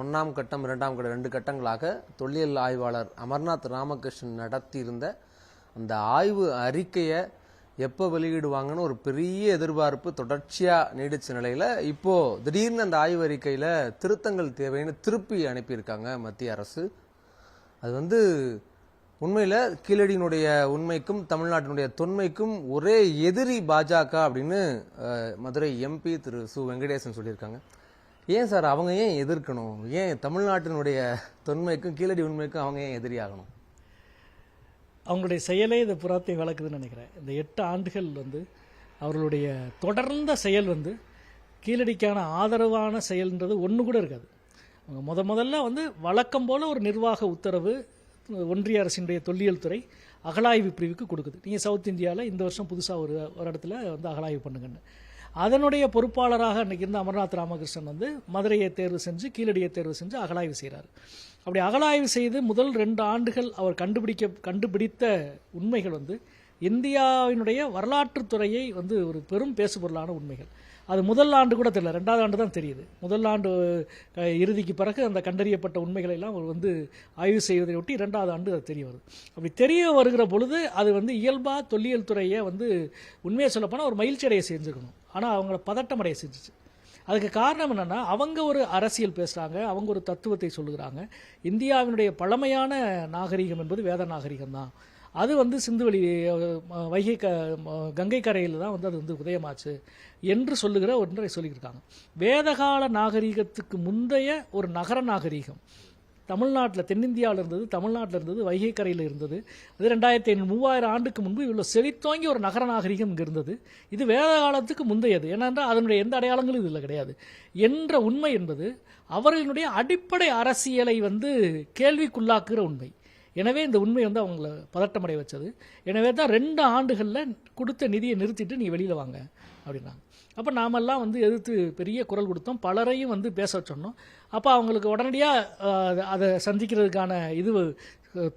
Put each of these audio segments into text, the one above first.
ஒன்றாம் கட்டம் இரண்டாம் கட்டம் ரெண்டு கட்டங்களாக தொல்லியல் ஆய்வாளர் அமர்நாத் ராமகிருஷ்ணன் நடத்தியிருந்த அந்த ஆய்வு அறிக்கையை எப்போ வெளியிடுவாங்கன்னு ஒரு பெரிய எதிர்பார்ப்பு தொடர்ச்சியாக நீடிச்ச நிலையில் இப்போது திடீர்னு அந்த ஆய்வு அறிக்கையில் திருத்தங்கள் தேவைன்னு திருப்பி அனுப்பியிருக்காங்க மத்திய அரசு. அது வந்து உண்மையில் கீழடியினுடைய உண்மைக்கும் தமிழ்நாட்டினுடைய தொன்மைக்கும் ஒரே எதிரி பாஜக அப்படின்னு மதுரை எம்பி திரு சு. வெங்கடேசன் சொல்லியிருக்காங்க. ஏன் சார் அவங்க ஏன் எதிர்க்கணும்? ஏன் தமிழ்நாட்டினுடைய தொன்மைக்கும் கீழடி உண்மைக்கும் அவங்க ஏன் எதிரியாகணும்? அவங்களுடைய செயலே இந்த புறாத்தை வளர்க்குதுன்னு நினைக்கிறேன். இந்த எட்டு ஆண்டுகள் வந்து அவர்களுடைய தொடர்ந்த செயல் வந்து கீழடிக்கான ஆதரவான செயல்ன்றது ஒன்று கூட இருக்காது. அவங்க முத முதல்ல வந்து வழக்கம் போல ஒரு நிர்வாக உத்தரவு ஒன்றிய அரசினுடைய தொல்லியல் துறை அகழாய்வு பிரிவுக்கு கொடுக்குது. நீங்கள் சவுத் இந்தியாவில் இந்த வருஷம் புதுசாக ஒரு ஒரு இடத்துல வந்து அகழாய்வு பண்ணுங்கன்னு. அதனுடைய பொறுப்பாளராக அன்றைக்கி இருந்த அமர்நாத் ராமகிருஷ்ணன் வந்து மதுரையை தேர்வு செஞ்சு கீழடியை தேர்வு செஞ்சு அகலாய்வு செய்கிறார் அப்படி அகலாய்வு செய்து முதல் ரெண்டு ஆண்டுகள் அவர் கண்டுபிடிக்க கண்டுபிடித்த உண்மைகள் வந்து இந்தியாவினுடைய வரலாற்று துறையை வந்து ஒரு பெரும் பேசுபொருளான உண்மைகள். அது முதல் ஆண்டு கூட தெரியல ரெண்டாவது ஆண்டு தான் தெரியுது. முதல் ஆண்டு இறுதிக்கு பிறகு அந்த கண்டறியப்பட்ட உண்மைகளை எல்லாம் அவர் வந்து ஆய்வு செய்வதை ஒட்டி ரெண்டாவது ஆண்டு அது தெரிய வருது. அப்படி தெரிய வருகிற பொழுது அது வந்து இயல்பாக தொல்லியல் துறையை வந்து உண்மையை சொல்லப்போனால் ஒரு மகிழ்ச்சி அடைய செஞ்சுக்கணும். ஆனால் அவங்கள பதட்டமடைய செஞ்சிச்சு. செஞ்சுச்சு அதுக்கு காரணம் என்னென்னா அவங்க ஒரு அரசியல் பேசுகிறாங்க அவங்க ஒரு தத்துவத்தை சொல்லுகிறாங்க. இந்தியாவினுடைய பழமையான நாகரிகம் என்பது வேத நாகரிகம் தான். அது வந்து சிந்துவெளி வைகை க கங்கை கரையில் தான் வந்து அது வந்து உதயமாச்சு என்று சொல்லுகிற ஒன்றை சொல்லியிருக்காங்க வேதகால நாகரிகத்துக்கு முந்தைய ஒரு நகர நாகரிகம். தமிழ்நாட்டில் தென்னிந்தியாவில் இருந்தது தமிழ்நாட்டில் இருந்தது வைகை கரையில் இருந்தது. அது ரெண்டாயிரத்தி ஐநூறு மூவாயிரம் ஆண்டுக்கு முன்பு இவ்வளோ செழித்தோங்கி ஒரு நகர நாகரிகம் இங்கே இருந்தது. இது வேத காலத்துக்கு முந்தையது. ஏனென்றால் அதனுடைய எந்த அடையாளங்களும் இதில் கிடையாது. என்ற உண்மை என்பது அவர்களுடைய அடிப்படை அரசியலை வந்து கேள்விக்குள்ளாக்குகிற உண்மை. எனவே இந்த உண்மை வந்து அவங்கள பதட்டமடைய வச்சது. எனவே தான் ரெண்டு ஆண்டுகளில் கொடுத்த நிதியை நிறுத்திட்டு நீ வெளியில் வாங்க அப்படின்னாங்க. அப்போ நாமெல்லாம் வந்து எதிர்த்து பெரிய குரல் கொடுத்தோம். பலரையும் வந்து பேச சொன்னோம் அப்போ அவங்களுக்கு உடனடியாக அதை சந்திக்கிறதுக்கான இது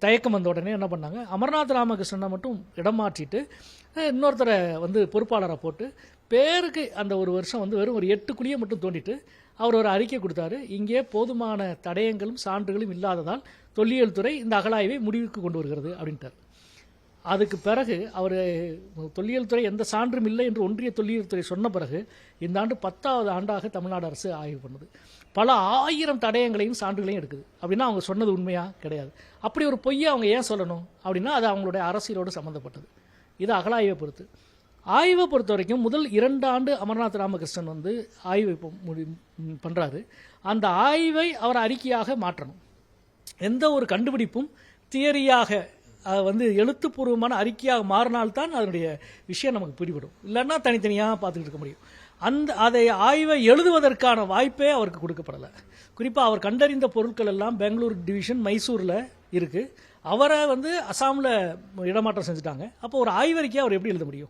தயக்கம் வந்த உடனே என்ன பண்ணாங்க? அமர்நாத் ராமகிருஷ்ணனை மட்டும் இடம் மாற்றிட்டு இன்னொருத்தரை வந்து பொறுப்பாளரை போட்டு பேருக்கு அந்த ஒரு வருஷம் வந்து வெறும் ஒரு எட்டு குழியை மட்டும் தோண்டிட்டு அவர் ஒரு அறிக்கை கொடுத்தாரு. இங்கே போதுமான தடயங்களும் சான்றுகளும் இல்லாததால் தொல்லியல் துறை இந்த அகழாய்வை முடிவுக்கு கொண்டு வருகிறது அப்படின்ட்டார். அதுக்கு பிறகு அவர் தொல்லியல் துறை எந்த சான்றும் இல்லை என்று ஒன்றிய தொல்லியல் துறை சொன்ன பிறகு இந்த ஆண்டு பத்தாவது ஆண்டாக தமிழ்நாடு அரசு ஆய்வு பண்ணுது. பல ஆயிரம் தடயங்களையும் சான்றுகளையும் எடுக்குது. அப்படின்னா அவங்க சொன்னது உண்மையா? கிடையாது. அப்படி ஒரு பொய்யை அவங்க ஏன் சொல்லணும்? அப்படின்னா அது அவங்களுடைய அரசியலோடு சம்மந்தப்பட்டது இது அகலாய்வை பொறுத்து. ஆய்வை பொறுத்த வரைக்கும் முதல் இரண்டு ஆண்டு அமர்நாத் ராமகிருஷ்ணன் வந்து ஆய்வு இப்போ முடி பண்ணுறாரு அந்த ஆய்வை அவர் அறிக்கையாக மாற்றணும். எந்த ஒரு கண்டுபிடிப்பும் தியரியாக வந்து எழுத்துப்பூர்வமான அறிக்கையாக மாறினால்தான் அதனுடைய விஷயம் நமக்கு பிடிபடும் இல்லைன்னா தனித்தனியாக பார்த்துக்கிட்டு இருக்க முடியும். அந்த அதை ஆய்வை எழுதுவதற்கான வாய்ப்பே அவருக்கு கொடுக்கப்படலை. குறிப்பாக அவர் கண்டறிந்த பொருட்கள் எல்லாம் பெங்களூர் டிவிஷன் மைசூரில் இருக்குது அவரை வந்து அசாமில் இடமாற்றம் செஞ்சுட்டாங்க. அப்போ ஒரு ஆய்வறிக்கையை அவர் எப்படி எழுத முடியும்?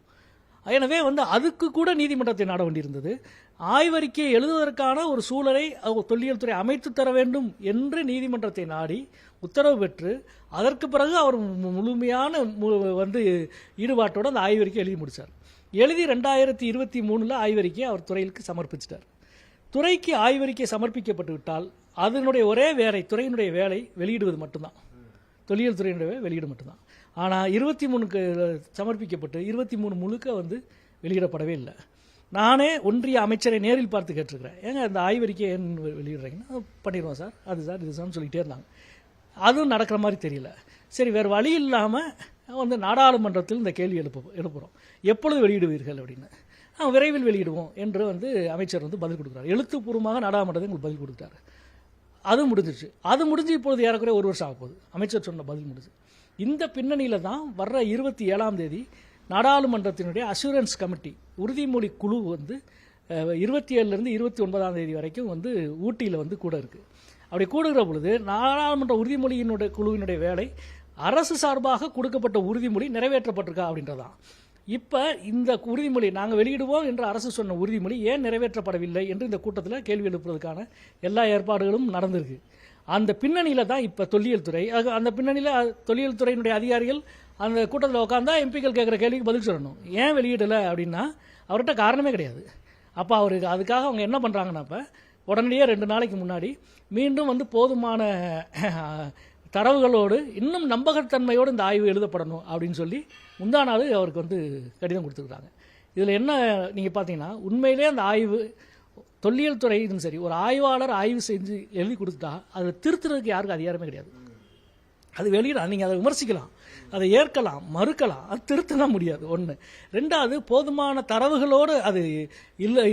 எனவே வந்து அதுக்கு கூட நீதிமன்றத்தை நாட வேண்டியிருந்தது. ஆய்வறிக்கையை எழுதுவதற்கான ஒரு சூழலை தொல்லியல் துறை அமைத்து தர வேண்டும் என்று நீதிமன்றத்தை நாடி உத்தரவு பெற்று அதற்கு பிறகு அவர் முழுமையான மு- வந்து ஈடுபாட்டோடு அந்த ஆய்வறிக்கை எழுதி முடித்தார் எழுதி ரெண்டாயிரத்தி இருபத்தி மூணில் ஆய்வறிக்கையை அவர் துறைக்கு சமர்ப்பிச்சிட்டார். துறைக்கு ஆய்வறிக்கை சமர்ப்பிக்கப்பட்டு விட்டால் அதனுடைய ஒரே வேலை துறையினுடைய வேலை வெளியிடுவது மட்டும்தான். தொழில் துறையினுடைய வேலை வெளியிட மட்டும்தான். ஆனால் இருபத்தி மூணுக்கு சமர்ப்பிக்கப்பட்டு இருபத்தி மூணு முழுக்க வந்து வெளியிடப்படவே இல்லை. நானே ஒன்றிய அமைச்சரை நேரில் பார்த்து கேட்டிருக்கிறேன். ஏங்க இந்த ஆய்வறிக்கை ஏன் வெளியிடுறீங்கன்னா? பண்ணிடுவோம் சார். அது சார் இது சார்னு சொல்லிகிட்டே இருந்தாங்க. அதுவும் நடக்கிற மாதிரி தெரியல. சரி வேறு வழி இல்லாமல் வந்து நாடாளுமன்றத்தில் இந்த கேள்வி எழுப்ப எழுப்புகிறோம் எப்பொழுது வெளியிடுவீர்கள் அப்படின்னு? ஆ, விரைவில் வெளியிடுவோம் என்று வந்து அமைச்சர் வந்து பதில் கொடுக்குறாரு. எழுத்துப்பூர்வமாக நாடாளுமன்றத்தில் எங்களுக்கு பதில் கொடுத்தாரு. அது முடிஞ்சிருச்சு. அது முடிஞ்சு இப்பொழுது ஏறக்குறைய ஒரு வருஷம் ஆக போகுது. அமைச்சர் சொன்ன பதில் முடிஞ்சு. இந்த பின்னணியில் தான் வர்ற இருபத்தி ஏழாம் தேதி நாடாளுமன்றத்தினுடைய அசூரன்ஸ் கமிட்டி உறுதிமொழி குழு வந்து இருபத்தி ஏழுலேருந்து இருபத்தி ஒன்பதாம் தேதி வரைக்கும் வந்து ஊட்டியில் வந்து கூட இருக்குது அப்படி கூடுகிற பொழுது நாடாளுமன்ற உறுதிமொழியினுடைய குழுவினுடைய வேலை அரசு சார்பாக கொடுக்கப்பட்ட உறுதிமொழி நிறைவேற்றப்பட்டிருக்கா அப்படின்றதான். இப்போ இந்த உறுதிமொழி நாங்கள் வெளியிடுவோம் என்று அரசு சொன்ன உறுதிமொழி ஏன் நிறைவேற்றப்படவில்லை என்று இந்த கூட்டத்தில் கேள்வி எழுப்புறதுக்கான எல்லா ஏற்பாடுகளும் நடந்திருக்கு. அந்த பின்னணியில் தான் இப்போ தொல்லியல் துறை அது அந்த பின்னணியில் தொல்லியல் துறையினுடைய அதிகாரிகள் அந்த கூட்டத்தில் உட்காந்தா எம்பிக்கள் கேட்குற கேள்விக்கு பதில் சொல்லணும். ஏன் வெளியிடலை அப்படின்னா அவர்கிட்ட காரணமே கிடையாது. அப்போ அவருக்கு அதுக்காக அவங்க என்ன பண்ணுறாங்கன்னா இப்போ உடனடியே ரெண்டு நாளைக்கு முன்னாடி மீண்டும் வந்து போதுமான தரவுகளோடு இன்னும் நம்பகத்தன்மையோடு இந்த ஆய்வு எழுதப்படணும் அப்படின்னு சொல்லி முந்தா நாள் அவருக்கு வந்து கடிதம் கொடுத்துருக்காங்க இதில் என்ன நீங்கள் பார்த்தீங்கன்னா உண்மையிலே அந்த ஆய்வு தொல்லியல் துறை இதுவும் சரி ஒரு ஆய்வாளர் ஆய்வு செஞ்சு எழுதி கொடுத்தா அதை திருத்துறதுக்கு யாருக்கும் அதிகாரமே கிடையாது. அது வெளியிடலாம் நீங்கள் அதை விமர்சிக்கலாம் அதை ஏற்கலாம் மறுக்கலாம் அது திருத்தலாம் முடியாது ஒன்று ரெண்டாவது போதுமான தரவுகளோடு அது இல்லை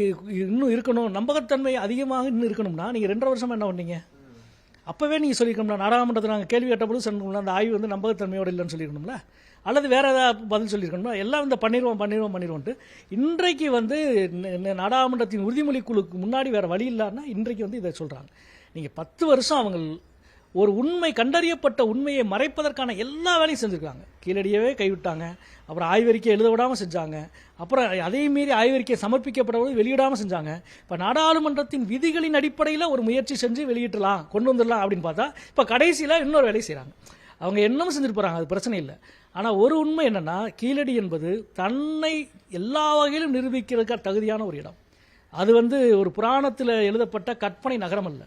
இன்னும் இருக்கணும் நம்பகத்தன்மை அதிகமாக இன்னும் இருக்கணும்னா நீங்கள் ரெண்டரை வருஷமாக என்ன பண்ணீங்க? அப்போவே நீங்கள் சொல்லியிருக்கணும்ல நாடாளுமன்றத்தில் நாங்கள் கேள்வி கேட்டபோது சொல்லணும்ல அந்த ஆய்வு வந்து நம்பகத்தன்மையோடு இல்லைன்னு சொல்லியிருக்கணும்ல. அல்லது வேறு ஏதாவது பதில் சொல்லியிருக்கணும்ல? எல்லாம் இந்த பண்ணிடுவோம் பண்ணிடுவோம் பண்ணிடுவோன்ட்டு இன்றைக்கு வந்து நாடாளுமன்றத்தின் உறுதிமொழி குழுக்கு முன்னாடி வேறு வழி இல்லைன்னா இன்றைக்கு வந்து இதை சொல்கிறாங்க நீங்கள் பத்து வருஷம் அவங்க ஒரு உண்மை கண்டறியப்பட்ட உண்மையை மறைப்பதற்கான எல்லா வேலையும் செஞ்சுருக்காங்க. கீழடியவே கைவிட்டாங்க. அப்புறம் ஆய்வறிக்கை எழுத விடாமல் செஞ்சாங்க. அப்புறம் அதே மீறி ஆய்வறிக்கை சமர்ப்பிக்கப்படவும் வெளியிடாமல் செஞ்சாங்க. இப்போ நாடாளுமன்றத்தின் விதிகளின் அடிப்படையில் ஒரு முயற்சி செஞ்சு வெளியிட்டலாம் கொண்டு வந்துடலாம் அப்படின்னு பார்த்தா இப்போ கடைசியில் இன்னொரு வேலையை செய்கிறாங்க அவங்க என்னமும் செஞ்சுட்டு போகிறாங்க அது பிரச்சனை இல்லை. ஆனால் ஒரு உண்மை என்னென்னா கீழடி என்பது தன்னை எல்லா வகையிலும் நிரூபிக்கிறதுக்கு தகுதியான ஒரு இடம். அது வந்து ஒரு புராணத்தில் எழுதப்பட்ட கற்பனை நகரம் அல்ல.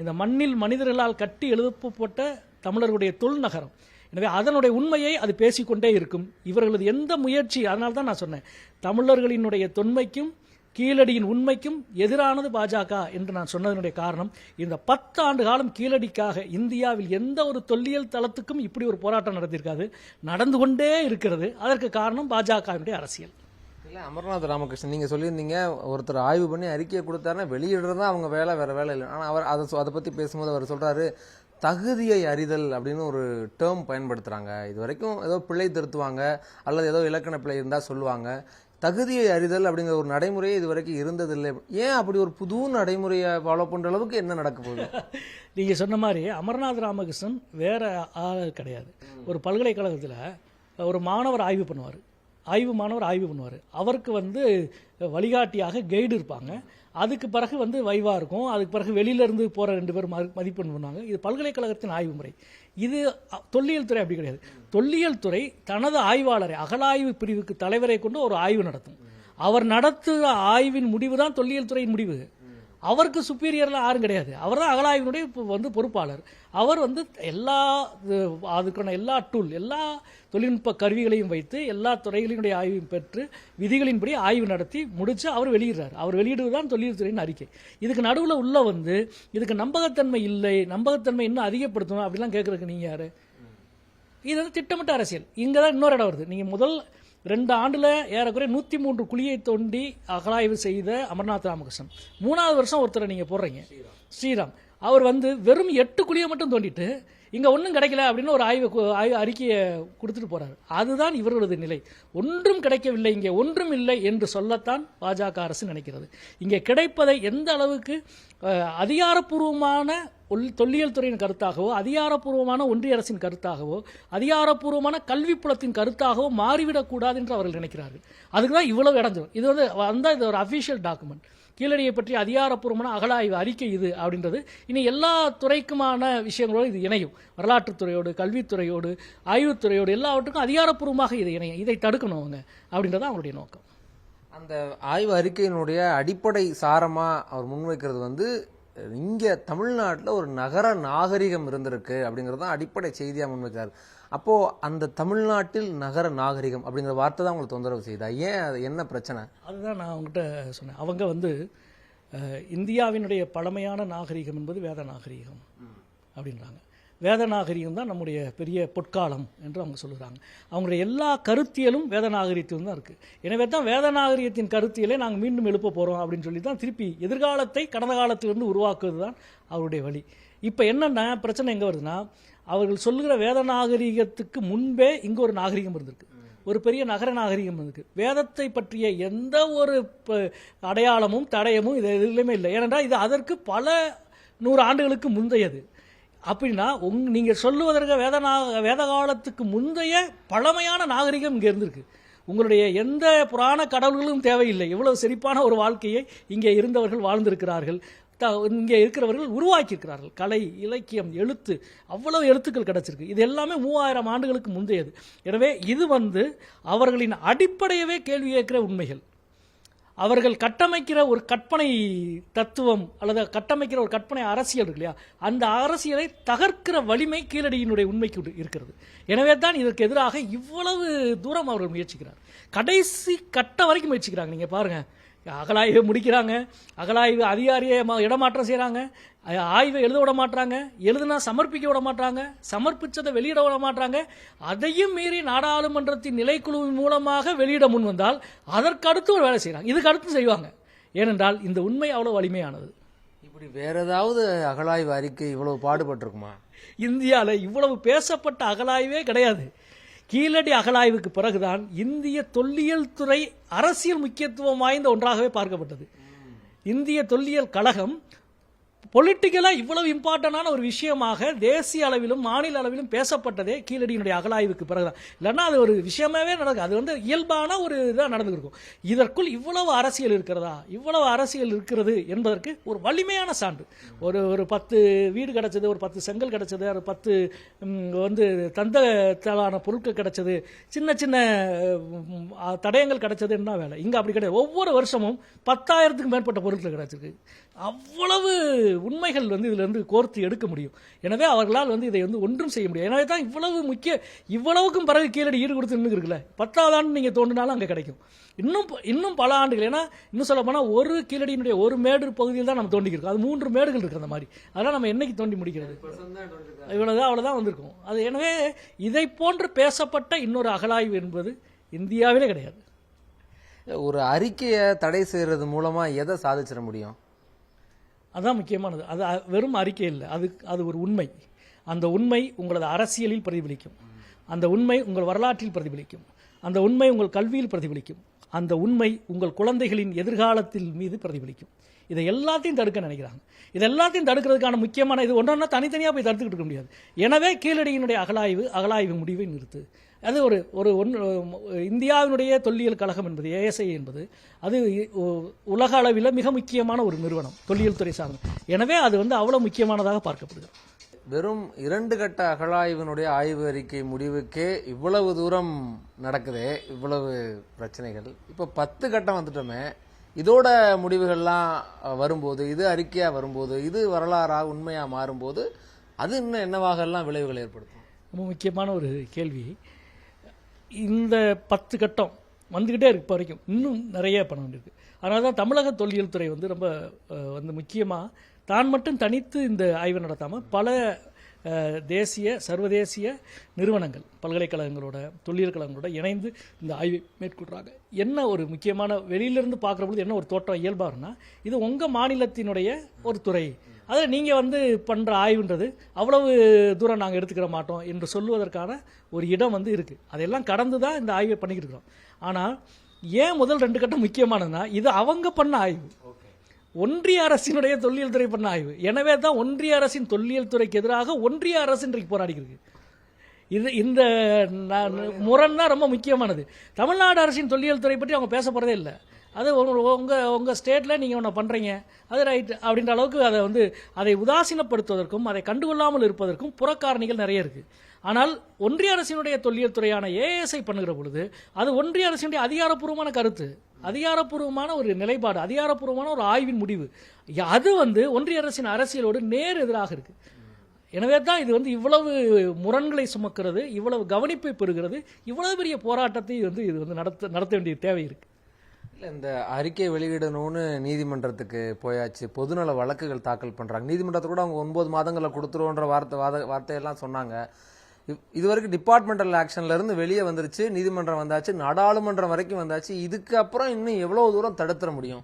இந்த மண்ணில் மனிதர்களால் கட்டி எழுப்பப்பட்ட தமிழர்களுடைய தொல் நகரம் எனவே அதனுடைய உண்மையை அது பேசிக்கொண்டே இருக்கும். இவர்களது எந்த முயற்சி அதனால தான் நான் சொன்னேன். தமிழர்களினுடைய தொன்மைக்கும் கீழடியின் உண்மைக்கும் எதிரானது பாஜக என்று நான் சொன்னதனுடைய காரணம் இந்த பத்து ஆண்டு காலம் கீழடிக்காக இந்தியாவில் எந்த ஒரு தொல்லியல் தளத்துக்கும் இப்படி ஒரு போராட்டம் நடத்தியிருக்காது நடந்து கொண்டே இருக்கிறது. அதற்கு காரணம் பாஜகவினுடைய அரசியல். இல்லை அமர்நாத் ராமகிருஷ்ணன் நீங்கள் சொல்லியிருந்தீங்க ஒருத்தர் ஆய்வு பண்ணி அறிக்கையை கொடுத்தாருன்னா வெளியிடுறது தான் அவங்க வேலை வேறு வேலை இல்லை. ஆனால் அவர் அதை அதை பற்றி பேசும்போது அவர் சொல்கிறாரு தகுதியை அறிதல் அப்படின்னு ஒரு டேர்ம் பயன்படுத்துகிறாங்க இது வரைக்கும் ஏதோ பிழை திருத்துவாங்க அல்லது ஏதோ இலக்கண பிழை இருந்தால் சொல்லுவாங்க. தகுதியை அறிதல் அப்படிங்கிற ஒரு நடைமுறையே இது வரைக்கும் இருந்ததில்லை. ஏன் அப்படி ஒரு புது நடைமுறையை ஃபாலோ பண்ணுற அளவுக்கு என்ன நடக்க போகுது? நீங்கள் சொன்ன மாதிரி அமர்நாத் ராமகிருஷ்ணன் வேற ஆள் கிடையாது. ஒரு பல்கலைக்கழகத்தில் ஒரு மாணவர் ஆய்வு பண்ணுவார். ஆய்வு மாணவர் ஆய்வு பண்ணுவார். அவருக்கு வந்து வழிகாட்டியாக கைடு இருப்பாங்க. அதுக்கு பிறகு வந்து வைவா இருக்கும். அதுக்கு பிறகு வெளியிலேருந்து போகிற ரெண்டு பேரும் மதிப்பெண் பண்ணுவாங்க. இது பல்கலைக்கழகத்தின் ஆய்வு முறை. இது தொல்லியல் துறை அப்படி கிடையாது. தொல்லியல் துறை தனது ஆய்வாளரை அகலாய்வு பிரிவுக்கு தலைவரை கொண்டு ஒரு ஆய்வு நடத்தும். அவர் நடத்துகிற ஆய்வின் முடிவு தான் தொல்லியல் துறையின் முடிவு. அவருக்கு சுப்பீரியர்லாம் யாரும் கிடையாது. அவர் தான் அகலாய்வினுடைய இப்போ வந்து பொறுப்பாளர். அவர் வந்து எல்லா இது, அதுக்கான எல்லா டூல் எல்லா தொழில்நுட்ப கருவிகளையும் வைத்து எல்லா துறைகளினுடைய ஆய்வையும் பெற்று விதிகளின்படி ஆய்வு நடத்தி முடித்து அவர் வெளியிடுறார். அவர் வெளியிடுவது தான் தொழில் அறிக்கை. இதுக்கு நடுவில் உள்ள வந்து இதுக்கு நம்பகத்தன்மை இல்லை நம்பகத்தன்மை இன்னும் அதிகப்படுத்தணும் அப்படிலாம் கேட்குறதுக்கு நீங்கள் யார்? இது வந்து திட்டமிட்ட அரசியல். இங்கே தான் இன்னொரு இடம் வருது. நீங்கள் முதல் ரெண்டு ஆண்டில் ஏறக்குறைய நூற்றி மூன்று குழியை தோண்டி அகலாய்வு செய்த அமர்நாத் ராமகிருஷ்ணன். மூணாவது வருஷம் ஒருத்தரை நீங்கள் போடுறீங்க. ஸ்ரீராம். அவர் வந்து வெறும் எட்டு குழியை மட்டும் தோண்டிட்டு இங்கே ஒன்றும் கிடைக்கல அப்படின்னு ஒரு ஆய்வு ஆய்வு அறிக்கையை கொடுத்துட்டு போகிறார் அதுதான் இவர்களது நிலை. ஒன்றும் கிடைக்கவில்லை இங்கே ஒன்றும் இல்லை என்று சொல்லத்தான் பாஜக அரசு நினைக்கிறது. இங்கே கிடைப்பதை எந்த அளவுக்கு அதிகாரப்பூர்வமான உள் தொல்லியல் துறையின் கருத்தாகவோ அதிகாரப்பூர்வமான ஒன்றிய அரசின் கருத்தாகவோ அதிகாரப்பூர்வமான கல்வி புலத்தின் கருத்தாகவோ மாறிவிடக்கூடாது என்று அவர்கள் நினைக்கிறார்கள். அதுக்கு தான் இவ்வளவு இடைஞ்சல் இது வந்து வந்தால் இது ஒரு அஃபிஷியல் டாக்குமெண்ட் கீழடியை பற்றி அதிகாரப்பூர்வமான அகலாய்வு அறிக்கை இது அப்படின்றது. இனி எல்லா துறைக்குமான விஷயங்களோடு இது இணையும். வரலாற்றுத்துறையோடு கல்வித்துறையோடு ஆய்வுத்துறையோடு எல்லாவற்றுக்கும் அதிகாரப்பூர்வமாக இது இணையும். இதை தடுக்கணும் அவங்க அப்படின்றது அவங்களுடைய நோக்கம். அந்த ஆய்வு அறிக்கையினுடைய அடிப்படை சாரமாக அவர் முன்வைக்கிறது வந்து இங்கே தமிழ்நாட்டில் ஒரு நகர நாகரிகம் இருந்திருக்கு அப்படிங்கிறது தான் அடிப்படை செய்தியாக முன்வைக்கிறார் அப்போது அந்த தமிழ்நாட்டில் நகர நாகரிகம் அப்படிங்கிற வார்த்தை தான் உங்களுக்கு தொந்தரவு செய்தா? ஏன் அது என்ன பிரச்சனை? அதுதான் நான் அவங்ககிட்ட சொன்னேன். அவங்க வந்து இந்தியாவினுடைய பழமையான நாகரிகம் என்பது வேத நாகரிகம் அப்படின்றாங்க. வேத நாகரிகம் தான் நம்முடைய பெரிய பொற்காலம் என்று அவங்க சொல்கிறாங்க அவங்களுடைய எல்லா கருத்தியலும் வேத நாகரிகத்திலும் தான் இருக்குது எனவே தான் வேதநாகரிகத்தின் கருத்தியலை நாங்கள் மீண்டும் எழுப்ப போகிறோம் அப்படின்னு சொல்லி தான் திருப்பி எதிர்காலத்தை கடந்த காலத்திலிருந்து உருவாக்குவது தான் அவருடைய வழி. இப்போ என்னென்ன பிரச்சனை எங்கே வருதுன்னா அவர்கள் சொல்லுகிற வேத நாகரிகத்துக்கு முன்பே இங்கே ஒரு நாகரிகம் இருந்திருக்கு. ஒரு பெரிய நகர நாகரிகம் இருக்கு வேதத்தை பற்றிய எந்த ஒரு அடையாளமும் தடயமும் இது எதுலையுமே இல்லை. ஏனென்றால் இது அதற்கு பல நூறு ஆண்டுகளுக்கு முந்தையது. அப்படின்னா உங் நீங்கள் சொல்லுவதற்கு வேத நாக வேத காலத்துக்கு முந்தைய பழமையான நாகரிகம் இங்கே இருந்திருக்கு. உங்களுடைய எந்த புராண கடவுள்களும் தேவையில்லை. இவ்வளவு செழிப்பான ஒரு வாழ்க்கையை இங்கே இருந்தவர்கள் வாழ்ந்திருக்கிறார்கள். த- இங்கே இருக்கிறவர்கள் உருவாக்கியிருக்கிறார்கள். கலை இலக்கியம் எழுத்து அவ்வளவு எழுத்துக்கள் கிடச்சிருக்கு. இது எல்லாமே மூவாயிரம் ஆண்டுகளுக்கு முந்தையது. எனவே இது வந்து அவர்களின் அடிப்படையவே கேள்வி கேட்கிற உண்மைகள். அவர்கள் கட்டமைக்கிற ஒரு கற்பனை தத்துவம் அல்லது கட்டமைக்கிற ஒரு கற்பனை அரசியல் இருக்கு இல்லையா? அந்த அரசியலை தகர்க்கிற வலிமை கீழடியினுடைய உண்மைக்கு இருக்கிறது. எனவே தான் இதற்கு எதிராக இவ்வளவு தூரம் அவர்கள் முயற்சிக்கிறார். கடைசி கட்ட வரைக்கும் முயற்சிக்கிறாங்க. நீங்கள் பாருங்கள் அகலாய்வு முடிக்கிறாங்க. அகலாய்வு அதிகாரியை இடமாற்றம் செய்கிறாங்க ஆய்வை எழுத விட மாட்டாங்க எழுதுனா சமர்ப்பிக்க விட மாட்டாங்க சமர்ப்பிச்சதை வெளியிட விட மாட்டாங்க அதையும் மீறி நாடாளுமன்றத்தின் நிலைக்குழுவின் மூலமாக வெளியிட முன் வந்தால் அதற்கு அடுத்து ஒரு வேலை செய்கிறாங்க இதுக்கு அடுத்து செய்வாங்க. ஏனென்றால் இந்த உண்மை அவ்வளோ வலிமையானது. இப்படி வேற ஏதாவது அகழாய்வு அறிக்கை இவ்வளவு பாடுபட்டிருக்குமா? இந்தியாவில் இவ்வளவு பேசப்பட்ட அகலாய்வே கிடையாது. கீழடி அகலாய்வுக்கு பிறகுதான் இந்திய தொல்லியல் துறை அரசியல் முக்கியத்துவம் வாய்ந்த ஒன்றாகவே பார்க்கப்பட்டது. இந்திய தொல்லியல் கழகம் பொலிட்டிக்கலாக இவ்வளவு இம்பார்ட்டண்டான ஒரு விஷயமாக தேசிய அளவிலும் மாநில அளவிலும் பேசப்பட்டதே கீழடியினுடைய அகலாய்வுக்கு பிறகுதான். இல்லைன்னா அது ஒரு விஷயமாவே நடக்கும் அது வந்து இயல்பான ஒரு இதாக நடந்துருக்கும். இதற்குள் இவ்வளவு அரசியல் இருக்கிறதா? இவ்வளவு அரசியல் இருக்கிறது என்பதற்கு ஒரு வலிமையான சான்று. ஒரு ஒரு பத்து வீடு கிடச்சது ஒரு பத்து செங்கல் கிடச்சது ஒரு பத்து வந்து தந்தத்தாலான பொருட்கள் கிடைச்சது சின்ன சின்ன தடயங்கள் கிடச்சதுன்னா வேலை? இங்கே அப்படி கிடையாது. ஒவ்வொரு வருஷமும் பத்தாயிரத்துக்கும் மேற்பட்ட பொருட்கள் கிடச்சிருக்கு. அவ்வளவு உண்மைகள் வந்து இதுல இருந்து கோர்த்து எடுக்க முடியும். எனவே அவர்களால் வந்து இதை வந்து ஒன்றும் செய்ய முடியும் எனவே தான் இவ்வளவு முக்கிய இவ்வளவுக்கும் பிறகு கீழடி ஈடு கொடுத்து நின்று இருக்குல்ல பத்தாவது ஆண்டு நீங்கள் தோண்டினாலும் அங்கே கிடைக்கும். இன்னும் ப- இன்னும் பல ஆண்டுகள். ஏன்னா இன்னும் சொல்ல போனால் ஒரு கீழடியினுடைய ஒரு மேடு பகுதியில் தான் நம்ம தோண்டிக்கிறோம் அது மூன்று மேடுகள் இருக்கு அந்த மாதிரி. அதெல்லாம் நம்ம என்னைக்கு தோண்டி முடிக்கிறது? இவ்வளவுதான் அவ்வளோதான் வந்திருக்கும். அது எனவே இதை போன்று பேசப்பட்ட இன்னொரு அகலாய்வு என்பது இந்தியாவிலே கிடையாது. ஒரு அறிக்கையை தடை செய்கிறது மூலமாக எதை சாதிச்சிட முடியும்? அதுதான் முக்கியமானது. அது வெறும் அறிக்கை இல்லை. அது அது ஒரு உண்மை. அந்த உண்மை உங்களது அரசியலில் பிரதிபலிக்கும். அந்த உண்மை உங்கள் வரலாற்றில் பிரதிபலிக்கும். அந்த உண்மை உங்கள் கல்வியில் பிரதிபலிக்கும். அந்த உண்மை உங்கள் குழந்தைகளின் எதிர்காலத்தில் மீது பிரதிபலிக்கும். இதை எல்லாத்தையும் தடுக்க நினைக்கிறாங்க. இது எல்லாத்தையும் தடுக்கிறதுக்கான முக்கியமான இது ஒன்றொன்னா தனித்தனியாக போய் தடுத்துக்கிட்டு இருக்க முடியாது. எனவே கீழடியினுடைய அகலாய்வு அகலாய்வு முடிவை நிறுத்து. அது ஒரு ஒரு ஒன்று இந்தியாவினுடைய தொல்லியல் கழகம் என்பது ஏஎஸ்ஐ என்பது அது உலக அளவில் மிக முக்கியமான ஒரு நிறுவனம் தொல்லியல் துறை சார்ந்த. எனவே அது வந்து அவ்வளவு முக்கியமானதாக பார்க்கப்படுது வெறும் இரண்டு கட்ட அகழாய்வினுடைய ஆய்வு அறிக்கை முடிவுக்கே இவ்வளவு தூரம் நடக்குதே இவ்வளவு பிரச்சனைகள். இப்போ பத்து கட்டம் வந்துட்டோமே இதோட முடிவுகள்லாம் வரும்போது இது அறிக்கையா வரும்போது இது வரலாறா உண்மையா மாறும்போது அது இன்னும் என்னவாக எல்லாம் விளைவுகள் ஏற்படுத்தும்? ரொம்ப முக்கியமான ஒரு கேள்வி. இந்த பத்து கட்டம் வந்துக்கிட்டே இருக்கு இப்போ வரைக்கும். இன்னும் நிறைய பண்ண வேண்டியிருக்கு. அதனால தான் தமிழக தொல்லியல் துறை வந்து ரொம்ப வந்து முக்கியமாக தான் மட்டும் தனித்து இந்த ஆய்வை நடத்தாமல் பல தேசிய சர்வதேசிய நிறுவனங்கள் பல்கலைக்கழகங்களோட தொழில் கழகங்களோட இணைந்து இந்த ஆய்வை மேற்கொள்கிறாங்க என்ன ஒரு முக்கியமான வெளியிலிருந்து பார்க்குற பொழுது என்ன ஒரு தோற்றம் இயல்பாருன்னா இது உங்கள் மாநிலத்தினுடைய ஒரு துறை. அதில் நீங்கள் வந்து பண்ணுற ஆய்வுன்றது அவ்வளவு தூரம் நாங்கள் எடுத்துக்கிற மாட்டோம் என்று சொல்லுவதற்கான ஒரு இடம் வந்து இருக்குது அதெல்லாம் கடந்து தான் இந்த ஆய்வை பண்ணிக்கிட்டு இருக்கிறோம். ஆனால் ஏன் முதல் ரெண்டு கட்டம் முக்கியமானதுன்னா இது அவங்க பண்ண ஆய்வு. ஒன்றிய அரசினுடைய தொல்லியல் துறை பண்ண ஆய்வு. எனவே தான் ஒன்றிய அரசின் தொல்லியல் துறைக்கு எதிராக ஒன்றிய அரசு இன்றைக்கு போராடிக்கிறது இது இந்த முரண் தான் ரொம்ப முக்கியமானது. தமிழ்நாடு அரசின் தொல்லியல் துறை பற்றி அவங்க பேச போகிறதே இல்லை. அது உங்கள் உங்கள் உங்கள் ஸ்டேட்டில் நீங்கள் ஒன்று பண்ணுறீங்க அது ரைட் அப்படின்ற அளவுக்கு அதை வந்து அதை உதாசீனப்படுத்துவதற்கும் அதை கண்டுகொள்ளாமல் இருப்பதற்கும் புறக்காரணிகள் நிறைய இருக்குது ஆனால் ஒன்றிய அரசினுடைய தொல்லியல் துறையான ஏஎஸ்ஐ பண்ணுகிற பொழுது அது ஒன்றிய அரசினுடைய அதிகாரப்பூர்வமான கருத்து அதிகாரப்பூர்வமான ஒரு நிலைப்பாடு அதிகாரப்பூர்வமான ஒரு ஆய்வின் முடிவு. அது வந்து ஒன்றிய அரசின் அரசியலோடு நேர் எதிராக இருக்குது எனவே தான் இது வந்து இவ்வளவு முரண்களை சுமக்கிறது இவ்வளவு கவனிப்பை பெறுகிறது இவ்வளவு பெரிய போராட்டத்தை வந்து இது வந்து நடத்த நடத்த வேண்டிய தேவை இருக்குது இல்லை இந்த அறிக்கை வெளியிடணும்னு நீதிமன்றத்துக்கு போயாச்சு. பொதுநல வழக்குகள் தாக்கல் பண்ணுறாங்க நீதிமன்றத்தை கூட அவங்க ஒன்பது மாதங்களை கொடுத்துருவோன்ற வார்த்தை வாத வார்த்தையெல்லாம் சொன்னாங்க. இ- இதுவரைக்கும் டிபார்ட்மெண்டல் ஆக்ஷன்லேருந்து வெளியே வந்துருச்சு நீதிமன்றம் வந்தாச்சு நாடாளுமன்றம் வரைக்கும் வந்தாச்சு. இதுக்கு அப்புறம் இன்னும் எவ்வளோ தூரம் தடுத்துற முடியும்?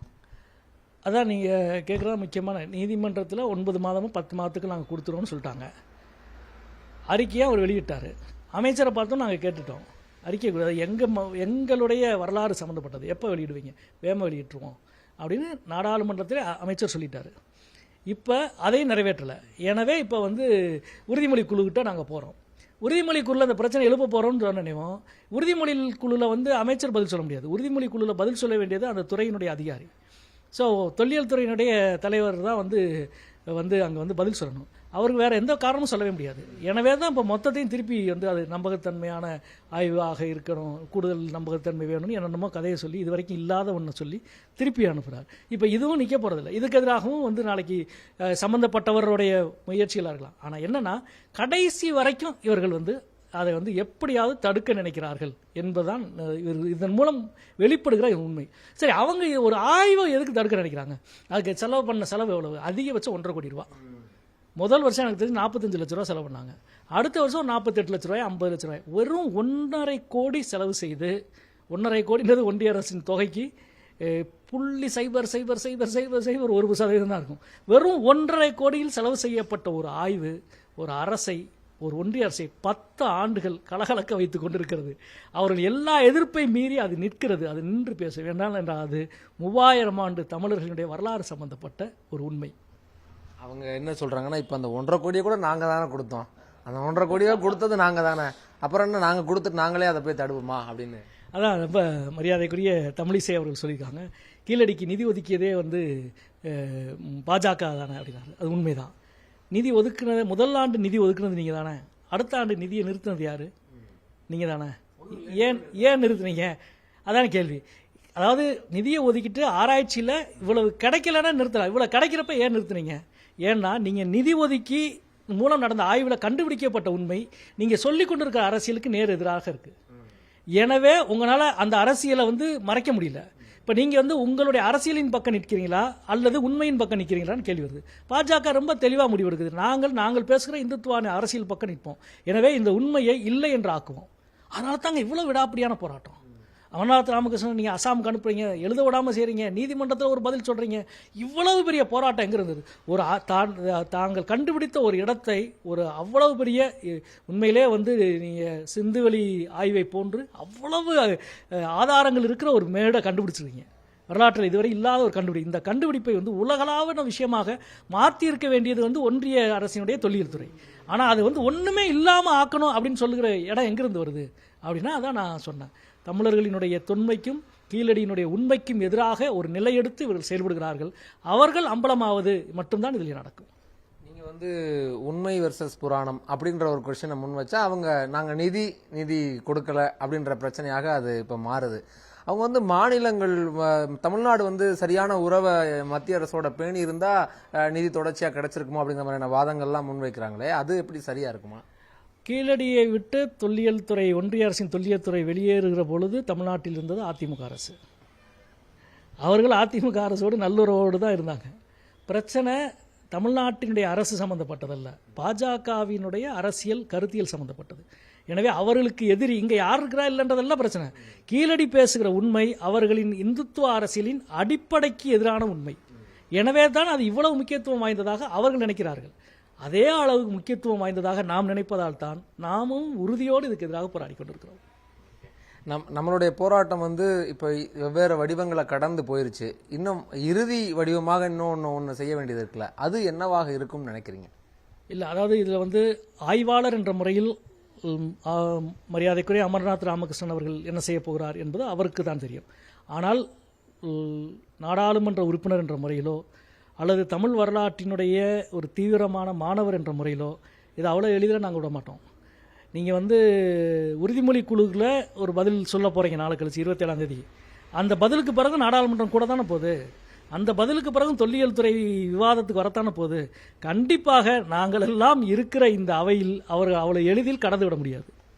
அதான் நீங்கள் கேட்குறது முக்கியமான. நீதிமன்றத்தில் ஒன்பது மாதமும் பத்து மாதத்துக்கு நாங்கள் கொடுத்துருவோம்னு சொல்லிட்டாங்க. அறிக்கையாக அவர் வெளியிட்டார். அமைச்சரை பார்த்தும் நாங்கள் கேட்டுட்டோம். அறிக்கை கூடாது எங்கள் ம- எங்களுடைய வரலாறு சம்மந்தப்பட்டது எப்போ வெளியிடுவீங்க? வேம வெளியிட்டுருவோம். அப்படின்னு நாடாளுமன்றத்தில் அமைச்சர் சொல்லிட்டார். இப்போ அதையும் நிறைவேற்றலை. எனவே இப்போ வந்து உறுதிமொழி குழுக்கிட்ட நாங்கள் போகிறோம் உறுதிமொழி குழுல அந்த பிரச்சனை எழுப்ப போகிறோம்னு நினைவோம். உறுதிமொழி குழுவில் வந்து அமைச்சர் பதில் சொல்ல முடியாது. உறுதிமொழி குழுல பதில் சொல்ல வேண்டியது அந்த துறையினுடைய அதிகாரி. ஸோ தொல்லியல் துறையினுடைய தலைவர் தான் வந்து வந்து அங்கே வந்து பதில் சொல்லணும். அவருக்கு வேறு எந்த காரணமும் சொல்லவே முடியாது. எனவே தான் இப்போ மொத்தத்தையும் திருப்பி வந்து அது நம்பகத்தன்மையான ஆய்வாக இருக்கணும் கூடுதல் நம்பகத்தன்மை வேணும்னு என்னென்னமோ கதையை சொல்லி இது வரைக்கும் இல்லாத ஒன்று சொல்லி திருப்பி அனுப்புகிறார் இப்போ இதுவும் நிற்க போகிறதில்ல இதுக்கு எதிராகவும் வந்து நாளைக்கு சம்மந்தப்பட்டவருடைய முயற்சிகளாக இருக்கலாம். ஆனால் என்னென்னா கடைசி வரைக்கும் இவர்கள் வந்து அதை வந்து எப்படியாவது தடுக்க நினைக்கிறார்கள் என்பதுதான் இவர் இதன் மூலம் வெளிப்படுகிற உண்மை. சரி அவங்க ஒரு ஆய்வை எதுக்கு தடுக்க நினைக்கிறாங்க? அதுக்கு செலவு பண்ண செலவு எவ்வளவு? அதிகபட்சம் ஒன்றரை கோடி ரூபா. முதல் வருஷம் எனக்கு தெரிஞ்சு நாற்பத்தஞ்சு லட்ச ரூபா செலவு பண்ணாங்க. அடுத்த வருஷம் நாற்பத்தெட்டு லட்ச ரூபாய் ஐம்பது லட்ச ரூபாய். வெறும் ஒன்றரை கோடி செலவு செய்து ஒன்றரை கோடின்றது ஒன்றிய அரசின் தொகைக்கு புள்ளி சைபர் சைபர் சைபர் சைபர் சைபர் ஒரு சதவீதம் தான் இருக்கும். வெறும் ஒன்றரை கோடியில் செலவு செய்யப்பட்ட ஒரு ஆய்வு ஒரு அரசை ஒரு ஒன்றிய அரசை பத்து ஆண்டுகள் கலகலக்க வைத்துக் கொண்டிருக்கிறது. அவர்கள் எல்லா எதிர்ப்பை மீறி அது நிற்கிறது அது நின்று பேச வேண்டாம் என்றால் அது மூவாயிரம் ஆண்டு தமிழர்களுடைய வரலாறு சம்பந்தப்பட்ட ஒரு உண்மை. அவங்க என்ன சொல்கிறாங்கன்னா இப்போ அந்த ஒன்றரை கோடியை கூட நாங்கள் தானே கொடுத்தோம். அந்த ஒன்றரை கோடியாக கொடுத்தது நாங்கள் தானே. அப்புறம் என்ன நாங்கள் கொடுத்துட்டு நாங்களே அதை போய் தடுப்போமா அப்படின்னு. அதான் ரொம்ப மரியாதைக்குரிய தமிழிசை அவர்கள் சொல்லியிருக்காங்க. கீழடிக்கு நிதி ஒதுக்கியதே வந்து பாஜக தானே அப்படின்னாரு. அது உண்மைதான். நிதி ஒதுக்குனது முதல் ஆண்டு நிதி ஒதுக்குனது நீங்கள் தானே. அடுத்த ஆண்டு நிதியை நிறுத்தினது யார்? நீங்கள் தானே. ஏன் ஏன் நிறுத்துனீங்க? அதான கேள்வி. அதாவது நிதியை ஒதுக்கிட்டு ஆராய்ச்சியில் இவ்வளவு கிடைக்கலன்னா நிறுத்தலாம். இவ்வளோ கிடைக்கிறப்ப ஏன் நிறுத்துனீங்க? ஏன்னா நீங்கள் நிதி ஒதுக்கி மூலம் நடந்த ஆய்வில் கண்டுபிடிக்கப்பட்ட உண்மை நீங்கள் சொல்லி கொண்டிருக்கிற அரசியலுக்கு நேர் எதிராக இருக்குது எனவே உங்களால் அந்த அரசியலை வந்து மறைக்க முடியல. இப்போ நீங்கள் வந்து உங்களுடைய அரசியலின் பக்கம் நிற்கிறீங்களா அல்லது உண்மையின் பக்கம் நிற்கிறீங்களான்னு கேள்வி வருது. பாஜக ரொம்ப தெளிவாக முடிவெடுக்குது. நாங்கள் நாங்கள் பேசுகிற இந்துத்துவான அரசியல் பக்கம் நிற்போம். எனவே இந்த உண்மையை இல்லை என்று ஆக்குவோம். அதனால தாங்க இவ்வளோ விடாப்பிடியான போராட்டம். அமர்நாத் ராமகிருஷ்ணன் நீங்கள் அசாமுக்கு அனுப்புறீங்க எழுத விடாமல் செய்கிறீங்க நீதிமன்றத்தில் ஒரு பதில் சொல்கிறீங்க இவ்வளவு பெரிய போராட்டம் எங்கே இருந்தது? ஒரு தான் தாங்கள் கண்டுபிடித்த ஒரு இடத்தை ஒரு அவ்வளவு பெரிய உண்மையிலே வந்து நீங்கள் சிந்துவெளி ஆய்வை போன்று அவ்வளவு ஆதாரங்கள் இருக்கிற ஒரு மேடை கண்டுபிடிச்சிருக்கீங்க. வரலாற்றில் இதுவரை இல்லாத ஒரு கண்டுபிடி இந்த கண்டுபிடிப்பை வந்து உலகளாவின விஷயமாக மாற்றியிருக்க வேண்டியது வந்து ஒன்றிய அரசினுடைய தொல்லியல் துறை. ஆனால் அது வந்து ஒன்றுமே இல்லாமல் ஆக்கணும் அப்படின்னு சொல்லுகிற இடம் எங்கிருந்து வருது? அப்படின்னா அதான் நான் சொன்னேன். தமிழர்களினுடைய தொன்மைக்கும் கீழடியினுடைய உண்மைக்கும் எதிராக ஒரு நிலையெடுத்து இவர்கள் செயல்படுகிறார்கள். அவர்கள் அம்பலமாவது மட்டும்தான் இதில் நடக்கும். நீங்கள் வந்து உண்மை வெர்சஸ் புராணம் அப்படின்ற ஒரு கொஸ்டினை முன் வச்சா அவங்க நாங்கள் நிதி நிதி கொடுக்கல அப்படின்ற பிரச்சனையாக அது இப்போ மாறுது. அவங்க வந்து மாநிலங்கள் தமிழ்நாடு வந்து சரியான உறவை மத்திய அரசோட பேணி இருந்தால் நிதி தொடர்ச்சியாக கிடைச்சிருக்குமோ அப்படிங்கிற மாதிரியான வாதங்கள்லாம் முன்வைக்கிறாங்களே அது எப்படி சரியாக இருக்குமா? கீழடியை விட்டு தொல்லியல் துறை ஒன்றிய அரசின் தொல்லியல் துறை வெளியேறுகிற பொழுது தமிழ்நாட்டில் இருந்தது அதிமுக அரசு. அவர்கள் அதிமுக அரசோடு நல்லுறவோடு தான் இருந்தாங்க. பிரச்சனை தமிழ்நாட்டினுடைய அரசு சம்பந்தப்பட்டதல்ல. பாஜகவினுடைய அரசியல் கருத்தியல் சம்பந்தப்பட்டது. எனவே அவர்களுக்கு எதிரி இங்கே யார் இருக்கிறா இல்லைன்றதெல்லாம் பிரச்சனை. கீழடி பேசுகிற உண்மை அவர்களின் இந்துத்துவ அரசியலின் அடிப்படைக்கு எதிரான உண்மை. எனவே தான் அது இவ்வளவு முக்கியத்துவம் வாய்ந்ததாக அவர்கள் நினைக்கிறார்கள். அதே அளவுக்கு முக்கியத்துவம் வாய்ந்ததாக நாம் நினைப்பதால் தான் நாமும் உறுதியோடு இதுக்கு எதிராக போராடி கொண்டிருக்கிறோம். நம் நம்மளுடைய போராட்டம் வந்து இப்போ வெவ்வேறு வடிவங்களை கடந்து போயிருச்சு. இன்னும் இறுதி வடிவமாக இன்னும் ஒன்று ஒன்று செய்ய வேண்டியது இருக்குல்ல? அது என்னவாக இருக்கும்னு நினைக்கிறீங்க? இல்லை அதாவது இதில் வந்து ஆய்வாளர் என்ற முறையில் மரியாதைக்குரிய அமர்நாத் ராமகிருஷ்ணன் அவர்கள் என்ன செய்ய போகிறார் என்பது அவருக்கு தான் தெரியும். ஆனால் நாடாளுமன்ற உறுப்பினர் என்ற முறையிலோ அல்லது தமிழ் வரலாற்றினுடைய ஒரு தீவிரமான மாணவர் என்ற முறையிலோ இதை அவ்வளோ எளிதில் நாங்கள் விட மாட்டோம். நீங்கள் வந்து உறுதிமொழி குழுவில் ஒரு பதில் சொல்ல போகிறீங்க நாளை கழிச்சு இருபத்தேழாம் தேதி. அந்த பதிலுக்கு பிறகு நாடாளுமன்றம் கூட தானே போகுது? அந்த பதிலுக்கு பிறகு தொல்லியல் துறை விவாதத்துக்கு வரத்தான போது கண்டிப்பாக நாங்கள் எல்லாம் இருக்கிற இந்த அவையில் அவர் அவளை எளிதில் கடந்து விட முடியாது.